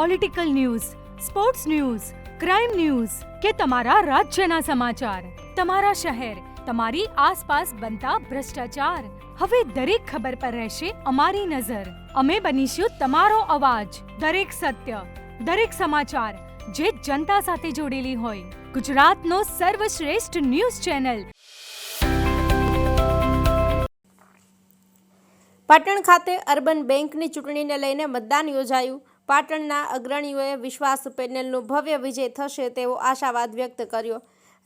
Political news sports news crime news કે તમારા રાજ્યના સમાચાર, તમારા શહેર, તમારી આસપાસ બનતા ભ્રષ્ટાચાર. હવે દરેક ખબર પર રહેશે અમારી નજર. અમે બનીશું તમારો અવાજ, દરેક સત્ય, દરેક સમાચાર જે જનતા સાથે જોડેલી હોય. ગુજરાતનો સર્વશ્રેષ્ઠ ન્યૂઝ ચેનલ. પાટણ ખાતે અર્બન બેંકની ચૂંટણીને લઈને મતદાન યોજાયું. પાટણના અગ્રણીઓએ વિશ્વાસ પેનલનો ભવ્ય વિજય થશે તેવો આશાવાદ વ્યક્ત કર્યો.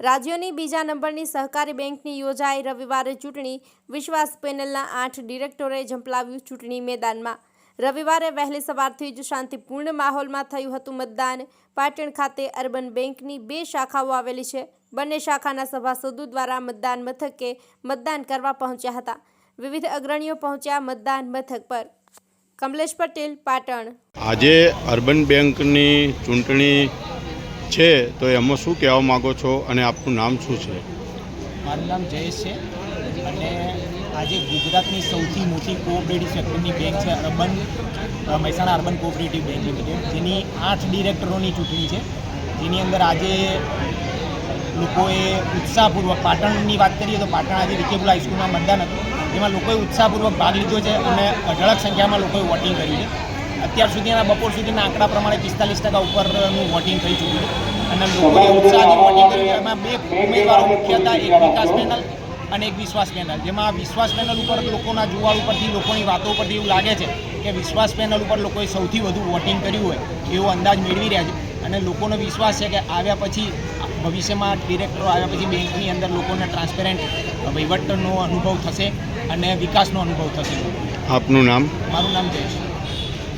રાજ્યોની બીજા નંબરની સહકારી બેંકની યોજાઈ રવિવારે ચૂંટણી વિશ્વાસ પેનલના આઠ ડિરેક્ટરોએ ઝંપલાવ્યું ચૂંટણી મેદાનમાં. રવિવારે વહેલી સવારથી જ શાંતિપૂર્ણ માહોલમાં થયું હતું મતદાન. પાટણ ખાતે અર્બન બેંકની બે શાખાઓ આવેલી છે. બંને શાખાના સભાસદો દ્વારા મતદાન મથકે મતદાન કરવા પહોંચ્યા હતા. વિવિધ અગ્રણીઓ પહોંચ્યા મતદાન મથક પર. કમલેશ પટેલ પાટણ. આજે અર્બન બેંકની ચૂંટણી છે તો એમાં શું કહેવા માગો છો અને આપનું નામ શું છે? મારું નામ જયેશ છે અને આજે ગુજરાતની સૌથી મોટી કોઓપરેટિવ સેક્ટરની બેંક છે urban Mehsana urban cooperative bank limited. જેની આઠ ડિરેક્ટરોની ચૂંટણી છે. જેની અંદર આજે લોકોએ ઉત્સાહપૂર્વક પાટણની વાત કરીએ તો પાટણ આજે વિકેબુલ હાઈસ્કૂલમાં મતદાન હતું. જેમાં લોકોએ ઉત્સાહપૂર્વક ભાગ લીધો છે અને અઢળક સંખ્યામાં લોકોએ વોટિંગ કર્યું છે. અત્યાર સુધીના બપોર સુધીના આંકડા પ્રમાણે પિસ્તાલીસ ટકા ઉપરનું વોટિંગ થઈ ચૂક્યું છે. અને લોકોએ ઉત્સાહથી વોટિંગ કર્યું એમાં બે ઉમેદવારો મુખ્ય હતા, એક વિકાસ પેનલ અને એક વિશ્વાસ પેનલ. જેમાં વિશ્વાસ પેનલ ઉપર લોકોના જુવાળ ઉપરથી લોકોની વાતો ઉપરથી એવું લાગે છે કે વિશ્વાસ પેનલ ઉપર લોકોએ સૌથી વધુ વોટિંગ કર્યું હોય એવો અંદાજ મેળવી રહ્યા છે. અને લોકોનો વિશ્વાસ છે કે આવ્યા પછી ભવિષ્યમાં ડિરેક્ટરો આવ્યા પછી બેંકની અંદર લોકોને ટ્રાન્સપેરન્ટ વહીવટનો અનુભવ થશે અને વિકાસનો અનુભવ થશે. આપનું નામ? મારું નામ જયેશ.